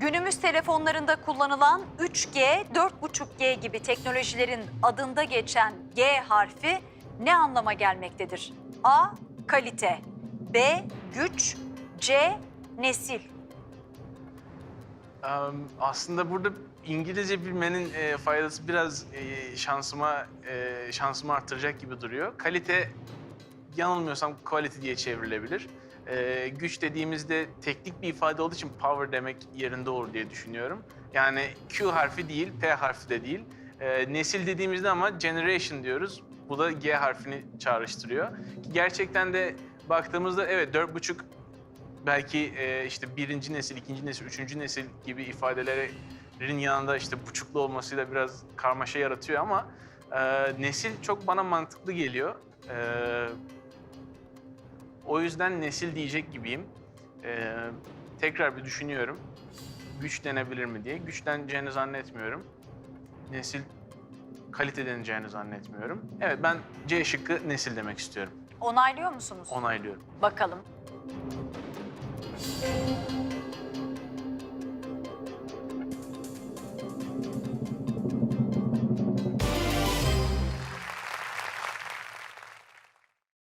Günümüz telefonlarında kullanılan 3G, 4.5G gibi teknolojilerin adında geçen G harfi ne anlama gelmektedir? A. Kalite B. Güç C. Nesil Em, aslında burada İngilizce bilmenin e, faydası biraz e, şansıma e, şansımı arttıracak gibi duruyor. Kalite yanılmıyorsam quality diye çevrilebilir. E, güç dediğimizde teknik bir ifade olduğu için power demek yerinde olur diye düşünüyorum. Yani Q harfi değil, P harfi de değil. E, nesil dediğimizde ama generation diyoruz. Bu da G harfini çağrıştırıyor. Gerçekten de baktığımızda evet 4,5 belki e, işte birinci nesil, ikinci nesil, üçüncü nesil gibi ifadelerin yanında işte buçuklu olmasıyla biraz karmaşa yaratıyor ama e, nesil çok bana mantıklı geliyor. E, o yüzden nesil diyecek gibiyim. E, tekrar bir düşünüyorum. Güç denebilir mi diye. Güç deneceğini zannetmiyorum. Nesil kalite deneceğini zannetmiyorum. Evet ben C şıkkı nesil demek istiyorum. Onaylıyor musunuz? Onaylıyorum. Bakalım.